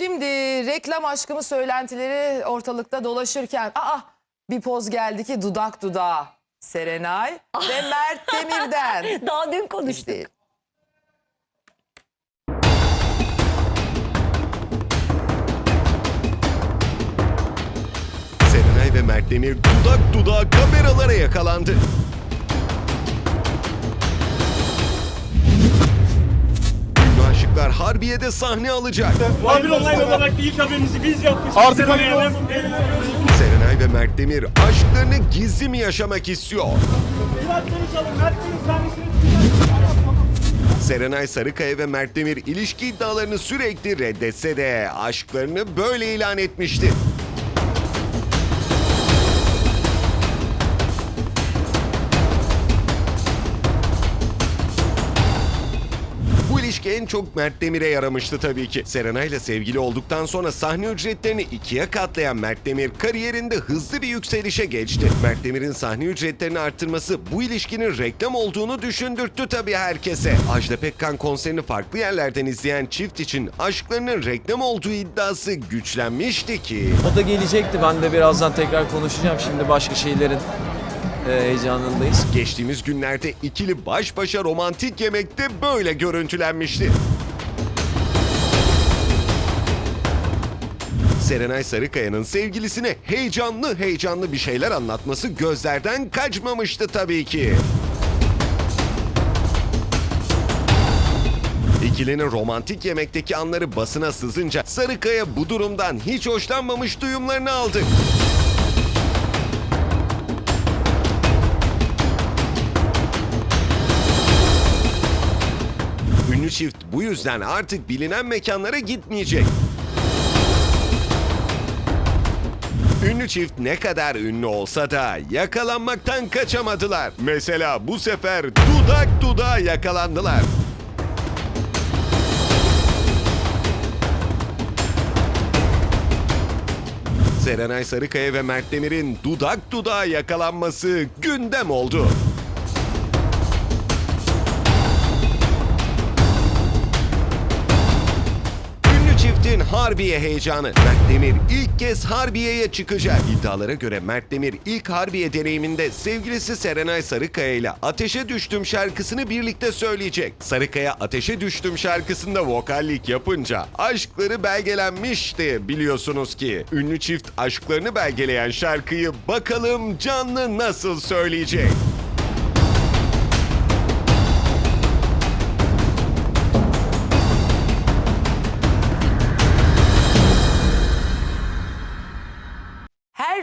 Şimdi reklam aşkımı söylentileri ortalıkta dolaşırken aa bir poz geldi ki dudak dudağa Serenay ve Mert Demir'den. Daha dün konuştuk. İşte Serenay ve Mert Demir dudak dudağa kameralara yakalandı. Harbiye'de sahne alacak. Muhabir online olarak ilk haberimizi biz yapmıştık. Artık hayırlı. Serenay ve Mert Demir aşklarını gizli mi yaşamak istiyor? Biraz konuşalım. Mert Bey'in sahnesini Serenay Sarıkaya ve Mert Demir ilişki iddialarını sürekli reddetse de aşklarını böyle ilan etmişti. En çok Mert Demir'e yaramıştı tabii ki. Serenay ile sevgili olduktan sonra sahne ücretlerini ikiye katlayan Mert Demir kariyerinde hızlı bir yükselişe geçti. Mert Demir'in sahne ücretlerini arttırması bu ilişkinin reklam olduğunu düşündürttü tabii herkese. Ajda Pekkan konserini farklı yerlerden izleyen çift için aşklarının reklam olduğu iddiası güçlenmişti ki. O da gelecekti. Ben de birazdan tekrar konuşacağım. Şimdi başka şeylerin heyecanındayız. Geçtiğimiz günlerde ikili baş başa romantik yemekte böyle görüntülenmişti. Serenay Sarıkaya'nın sevgilisine heyecanlı heyecanlı bir şeyler anlatması gözlerden kaçmamıştı tabii ki. İkilinin romantik yemekteki anları basına sızınca Sarıkaya bu durumdan hiç hoşlanmamış duyumlarını aldı. Çift bu yüzden artık bilinen mekanlara gitmeyecek. Ünlü çift ne kadar ünlü olsa da yakalanmaktan kaçamadılar. Mesela bu sefer dudak dudağa yakalandılar. Serenay Sarıkaya ve Mert Demir'in dudak dudağa yakalanması gündem oldu. Çiftin Harbiye heyecanı. Mert Demir ilk kez Harbiye'ye çıkacak. İddialara göre Mert Demir ilk Harbiye deneyiminde sevgilisi Serenay Sarıkaya ile Ateşe Düştüm şarkısını birlikte söyleyecek. Sarıkaya Ateşe Düştüm şarkısında vokallik yapınca aşkları belgelenmişti biliyorsunuz ki. Ünlü çift aşklarını belgeleyen şarkıyı bakalım canlı nasıl söyleyecek?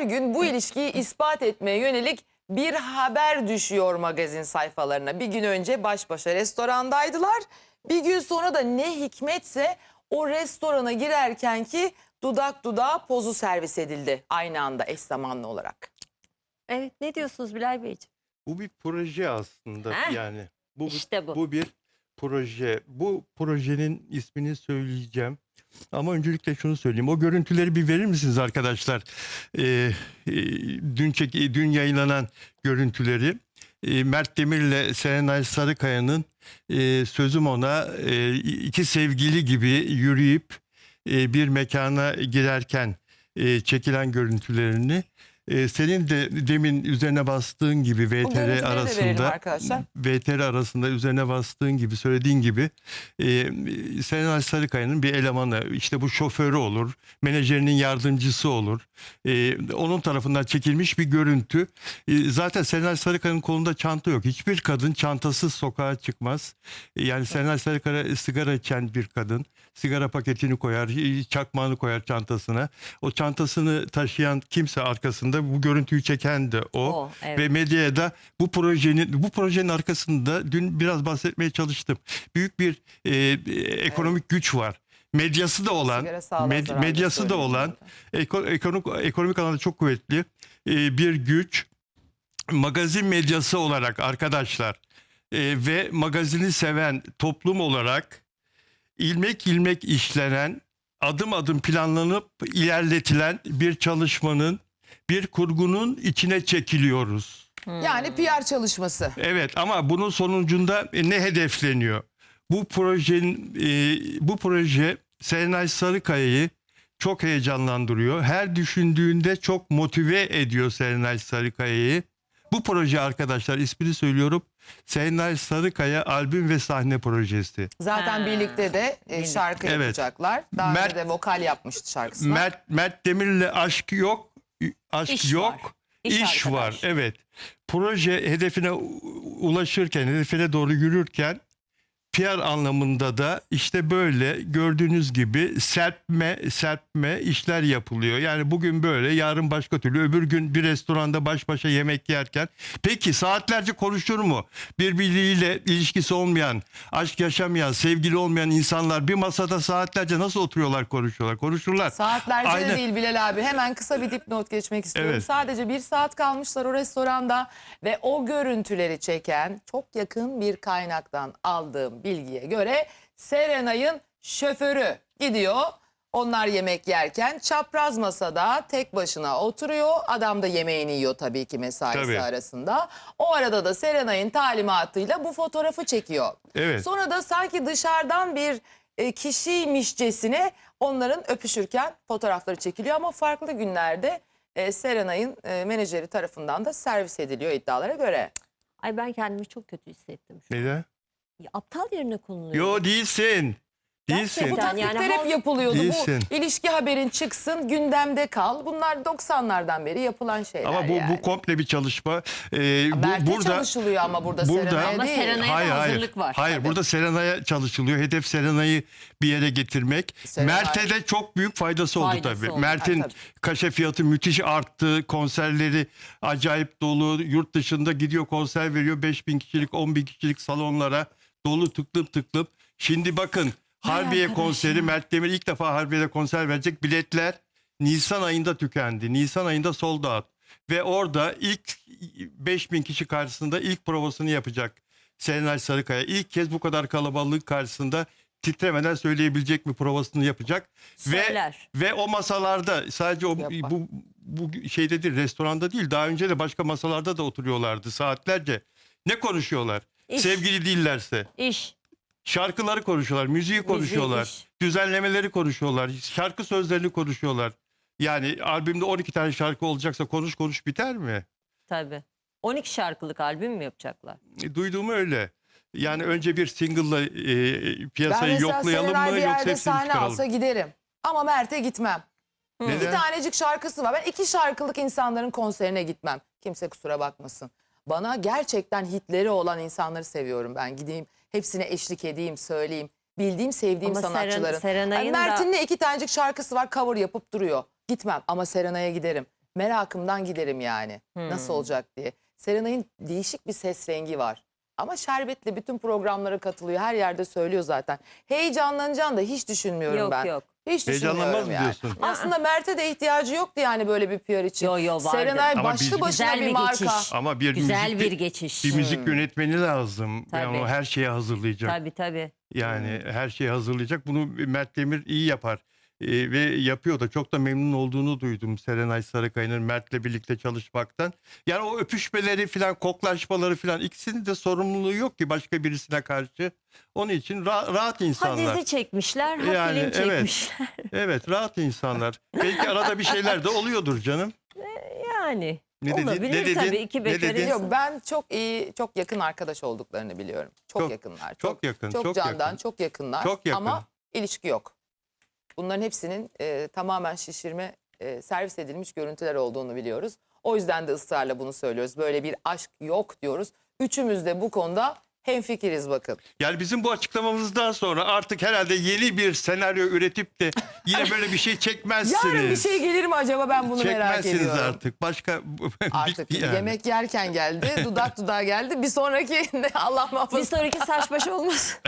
Gün bu ilişkiyi ispat etmeye yönelik bir haber düşüyor magazin sayfalarına. Bir gün önce baş başa restorandaydılar. Bir gün sonra da ne hikmetse o restorana girerken ki dudak dudağa pozu servis edildi. Aynı anda eş zamanlı olarak. Evet ne diyorsunuz Bilal Beyciğim? Bu bir proje aslında Heh, yani. Bu işte bu. Bu bir proje. Bu projenin ismini söyleyeceğim. Ama öncelikle şunu söyleyeyim. O görüntüleri bir verir misiniz arkadaşlar? Ee, e, dün çek, dün yayınlanan görüntüleri. Ee, Mert Demir'le Serenay Sarıkaya'nın e, sözüm ona e, iki sevgili gibi yürüyüp e, bir mekana girerken e, çekilen görüntülerini e, senin de demin üzerine bastığın gibi VTR arasında. VTR arasında üzerine bastığın gibi söylediğin gibi e, Serenay Sarıkaya'nın bir elemanı işte bu şoförü olur menajerinin yardımcısı olur. E, onun tarafından çekilmiş bir görüntü. E, zaten Serenay Sarıkaya'nın kolunda çanta yok. Hiçbir kadın çantasız sokağa çıkmaz. E, yani Serenay Sarıkaya sigara içen bir kadın sigara paketini koyar e, çakmağını koyar çantasına. O çantasını taşıyan kimse arkasında bu görüntüyü çeken de o, O, evet. ve medyaya da bu projenin bu projenin arkasında dün biraz bahsetmeye çalıştım. Büyük bir e, ekonomik güç var. Medyası da olan, med- medyası da olan, eko- ekonomik ekonomik alanda çok kuvvetli e, bir güç. Magazin medyası olarak arkadaşlar e, ve magazini seven toplum olarak ilmek ilmek işlenen, adım adım planlanıp ilerletilen bir çalışmanın, bir kurgunun içine çekiliyoruz. Yani PR çalışması. Evet ama bunun sonucunda e, ne hedefleniyor? Bu projenin e, bu proje Serenay Sarıkaya'yı çok heyecanlandırıyor. Her düşündüğünde çok motive ediyor Serenay Sarıkaya'yı. Bu proje arkadaşlar ismini söylüyorum. Serenay Sarıkaya albüm ve sahne projesi. Zaten Ha. birlikte de e, şarkı Evet. yapacaklar. Daha Mert- önce de vokal yapmıştı şarkısına. Mert, Mert Demir'le aşk yok. Aşk İş yok. var. İş İş, var. Evet. Proje hedefine ulaşırken, hedefine doğru yürürken PR anlamında da işte böyle gördüğünüz gibi serpme serpme işler yapılıyor. Yani bugün böyle yarın başka türlü öbür gün bir restoranda baş başa yemek yerken peki saatlerce konuşur mu? Birbiriyle ilişkisi olmayan, aşk yaşamayan, sevgili olmayan insanlar bir masada saatlerce nasıl oturuyorlar konuşuyorlar? Konuşurlar. Saatlerce de Aynen. değil Bilal abi. Hemen kısa bir dipnot geçmek istiyorum. Evet. Sadece bir saat kalmışlar o restoranda ve o görüntüleri çeken çok yakın bir kaynaktan aldığım bilgiye göre Serenay'ın şoförü gidiyor. Onlar yemek yerken çapraz masada tek başına oturuyor. Adam da yemeğini yiyor tabii ki mesaisi Tabii. arasında. O arada da Serenay'ın talimatıyla bu fotoğrafı çekiyor. Evet. Sonra da sanki dışarıdan bir e, kişiymişcesine onların öpüşürken fotoğrafları çekiliyor ama farklı günlerde e, Serenay'ın e, menajeri tarafından da servis ediliyor iddialara göre. Ay ben kendimi çok kötü hissettim. şu an. Neden? Ya, aptal yerine konuluyor. Yo değilsin. Değilsin. Bu Gerçekten. taktikler yani hep halk- yapılıyordu. Değilsin. Bu ilişki haberin çıksın gündemde kal. Bunlar 90'lardan beri yapılan şeyler Ama bu yani. bu komple bir çalışma. Ee, bu, Mert'e burada çalışılıyor ama burada, burada- Serenay'a Ama değil. Serenay'a hayır da hayır. hazırlık var. Hayır Tabii. burada Serenay'a çalışılıyor. Hedef Serenay'ı bir yere getirmek. Serenay- Mert'e de çok büyük faydası oldu Faydası tabii. oldu. Mert'in Ha, tabii. kaşe fiyatı müthiş arttı. Konserleri acayip dolu. Yurt dışında gidiyor konser veriyor. 5000 kişilik 10 bin kişilik salonlara dolu tıklım tıklım. Şimdi bakın Harbiye konseri. Mert Demir ilk defa Harbiye'de konser verecek. Biletler Nisan ayında tükendi. Nisan ayında sold out. Ve orada ilk 5000 kişi karşısında ilk provasını yapacak Serenay Sarıkaya. İlk kez bu kadar kalabalık karşısında titremeden söyleyebilecek bir provasını yapacak. Ve Söyler. ve o masalarda sadece o Yapma. bu bu şeyde değil restoranda değil daha önce de başka masalarda da oturuyorlardı saatlerce. Ne konuşuyorlar? İş. Sevgili değillerse. İş. Şarkıları konuşuyorlar, müziği konuşuyorlar, iş. düzenlemeleri konuşuyorlar, şarkı sözlerini konuşuyorlar. Yani albümde 12 tane şarkı olacaksa konuş konuş biter mi? Tabii. 12 şarkılık albüm mü yapacaklar? E, Duyduğum öyle. Yani önce bir single'la e, piyasayı yoklayalım mı bir yoksa hepsini sahne çıkaralım? alsa giderim. Ama Mert'e gitmem. İki Neden? tanecik şarkısı var. Ben iki şarkılık insanların konserine gitmem. Kimse kusura bakmasın. Bana gerçekten hitleri olan insanları seviyorum ben. Gideyim hepsine eşlik edeyim, söyleyeyim. Bildiğim, sevdiğim Ama Seren- sanatçıların. Serenay'ın Ay, Mert'in de iki tanecik şarkısı var cover yapıp duruyor. Gitmem ama Serenay'a giderim. Merakımdan giderim yani. Nasıl olacak diye. Serenay'ın değişik bir ses rengi var. Ama şerbetli bütün programlara katılıyor. Her yerde söylüyor zaten. Heyecanlanacağını da hiç düşünmüyorum Yok, ben. yok. Hiç Heyecanlanmaz düşünmüyorum mı yani. diyorsun? Aslında Mert'e de ihtiyacı yoktu yani böyle bir PR için. Yo, yo, vardı. Serenay Ama başlı biz- başına Güzel bir bir marka. geçiş. Ama bir Güzel müzik bir geçiş. bir müzik yönetmeni lazım. Yani Tabii. o her şeyi hazırlayacak. Tabii tabii. Yani her şeyi hazırlayacak. Bunu Mert Demir iyi yapar. Ee, ve yapıyor da çok da memnun olduğunu duydum Serenay Sarıkaya'nın Mert'le birlikte çalışmaktan. Yani o öpüşmeleri falan koklaşmaları falan ikisinin de sorumluluğu yok ki başka birisine karşı. Onun için ra- rahat Ha insanlar. dizi çekmişler, ha Yani, film evet. çekmişler. Evet rahat insanlar. Belki arada bir şeyler de oluyordur canım. Yani. Ne dedin? Olabilir Ne dedin? tabii. iki bekarın. dedin? Yok ben çok iyi, çok yakın arkadaş olduklarını biliyorum. Çok, Çok- yakınlar. çok yakın, Çok, çok candan, yakın. çok yakınlar. Çok yakın. Ama ilişki yok. Bunların hepsinin e, tamamen şişirme, e, servis edilmiş görüntüler olduğunu biliyoruz. O yüzden de ısrarla bunu söylüyoruz. Böyle bir aşk yok diyoruz. Üçümüz de bu konuda hemfikiriz bakın. Yani bizim bu açıklamamızdan sonra artık herhalde yeni bir senaryo üretip de yine böyle bir şey çekmezsiniz. Yarın bir şey gelir mi acaba ben bunu merak Çekmezsiniz ediyorum. artık. Başka Artık yani. yemek yerken geldi, dudak dudağa geldi. Bir sonraki de Allah Bir muhafaza sonraki saç başı olmaz.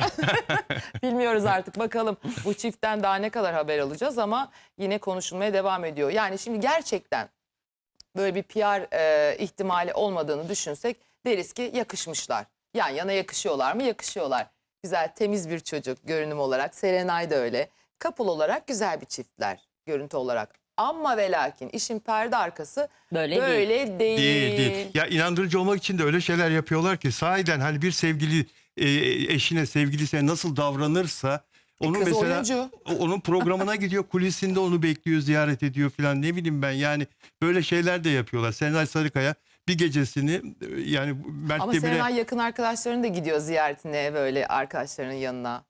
bilmiyoruz artık. Bakalım bu çiftten daha ne kadar haber alacağız ama yine konuşulmaya devam ediyor. Yani şimdi gerçekten böyle bir PR e, ihtimali olmadığını düşünsek deriz ki yakışmışlar. Yan yana yakışıyorlar mı? Yakışıyorlar. Güzel, temiz bir çocuk görünüm olarak. Serenay da öyle. Couple olarak güzel bir çiftler görüntü olarak. Ama ve lakin işin perde arkası Böyle değil. böyle değil. Değil değil. Ya inandırıcı olmak için de öyle şeyler yapıyorlar ki sahiden hani bir sevgili e, eşine sevgilisine nasıl davranırsa Onun kız mesela oyuncu. onun programına gidiyor kulisinde onu bekliyor ziyaret ediyor falan ne bileyim ben yani böyle şeyler de yapıyorlar. Serenay Sarıkaya bir gecesini e, yani Mert Ama Demir'e Serenay yakın arkadaşların da gidiyor ziyaretine böyle arkadaşlarının yanına.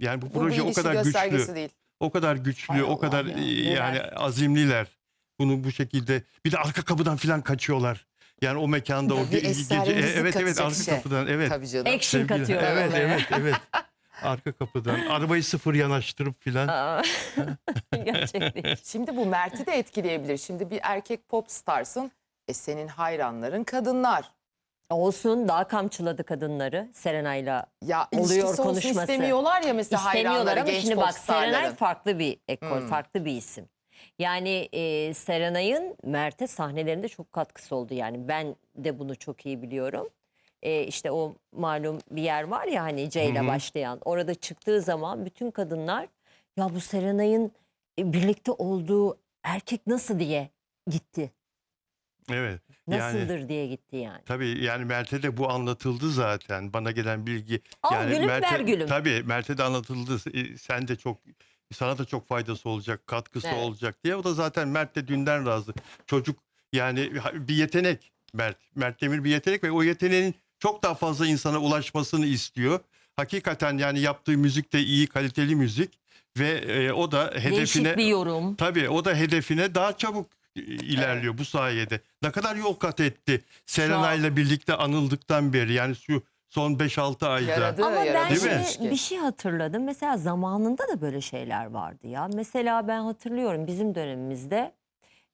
yani bu Bu proje o kadar güçlü. değil. O kadar güçlü, Hay o kadar ya, e, neler. yani azimliler. Bunu bu şekilde bir de arka kapıdan falan kaçıyorlar. Yani o mekanda o Bir ge- eserlerinizi evet evet arka şey. kapıdan evet. Tabii canım. Action Sevgili- katıyorlar Evet olaya. evet evet. Arka kapıdan arabayı sıfır yanaştırıp filan. Gerçekten. Şimdi bu Mert'i de etkileyebilir. Şimdi bir erkek pop starsın. E senin hayranların kadınlar. Olsun daha kamçıladı kadınları Serenay'la. Ya Oluyor ilişkisi olsun konuşması. istemiyorlar ya mesela hayranları ama genç şimdi bak Serenay farklı bir ekol, Hmm. farklı bir isim. Yani e, Serenay'ın Mert'e sahnelerinde çok katkısı oldu. Yani ben de bunu çok iyi biliyorum. E, işte o malum bir yer var ya hani C ile başlayan. Orada çıktığı zaman bütün kadınlar ya bu Serenay'ın e, birlikte olduğu erkek nasıl diye gitti. Evet. Yani Nasıldır diye gitti yani. tabii yani Mert'e de bu anlatıldı zaten. Bana gelen bilgi. Al yani gülüm, Mert'e, ver gülüm. Tabii Mert'e de anlatıldı. E, Sen de çok sana da çok faydası olacak, katkısı Evet. olacak diye. O da zaten Mert de dünden razı. Çocuk yani bir yetenek Mert. Mert Demir bir yetenek ve o yeteneğin çok daha fazla insana ulaşmasını istiyor. Hakikaten yani yaptığı müzik de iyi, kaliteli müzik ve e, o da hedefine Değişik bir yorum. Tabii o da hedefine daha çabuk ilerliyor bu sayede. Ne kadar yol kat etti Serenay'la birlikte anıldıktan beri yani şu son 5-6 ayda. Yaradı, Ama ben yaradı mi? şimdi bir şey hatırladım. Mesela zamanında da böyle şeyler vardı ya. Mesela ben hatırlıyorum bizim dönemimizde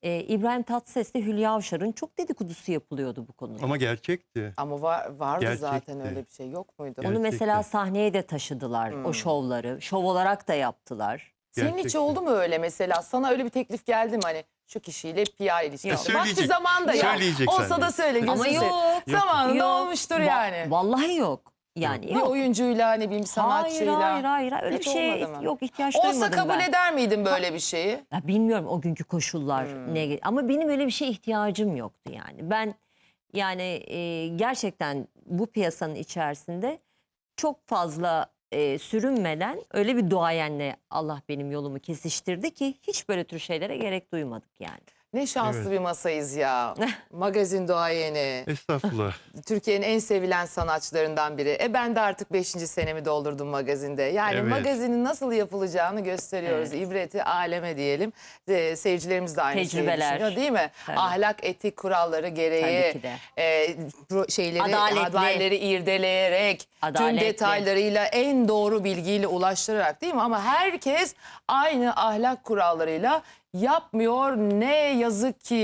e, İbrahim Tatlıses'le Hülya Avşar'ın çok dedikodusu yapılıyordu bu konuda. Ama gerçekti. Ama var, vardı zaten Gerçekti. öyle bir şey yok muydu? Onu Gerçekten. mesela sahneye de taşıdılar o Hmm. şovları. Şov olarak da yaptılar. Senin hiç Gerçekten. oldu mu öyle mesela? Sana öyle bir teklif geldi mi hani şu kişiyle PR ilişkisi? Yok. Vakti Söyleyecek. zamanda ya. Olsa da söyle. Ama yok. Zamanında Yok. olmuştur Va- yani. Vallahi yok. Yani Bir yok. oyuncuyla bir Hayır sanatçıyla. hayır hayır. Öyle Hiç bir şey yok ihtiyaç Olsa duymadım kabul ben. eder miydin böyle bir şeyi? Ya bilmiyorum o günkü koşullar Hmm. ne ama benim öyle bir şeye ihtiyacım yoktu yani. Ben yani e, gerçekten bu piyasanın içerisinde çok fazla e, sürünmeden öyle bir duayenle Allah benim yolumu kesiştirdi ki hiç böyle tür şeylere gerek duymadık yani. Ne şanslı Evet. bir masayız ya. Magazin duayeni. Estağfurullah. Türkiye'nin en sevilen sanatçılarından biri. E ben de artık 5. senemi doldurdum magazinde. Yani Evet. magazinin nasıl yapılacağını gösteriyoruz. İbreti aleme diyelim. E, seyircilerimiz de aynı şeyi Tecrübeler. düşünüyor değil mi? Tabii. Ahlak, etik kuralları gereği Tabii ki de. e, pro- şeyleri, Adaletli. haberleri irdeleyerek tüm Adaletli. detaylarıyla en doğru bilgiyle ulaştırarak değil mi? Ama herkes aynı ahlak kurallarıyla yapmıyor. Ne yazık ki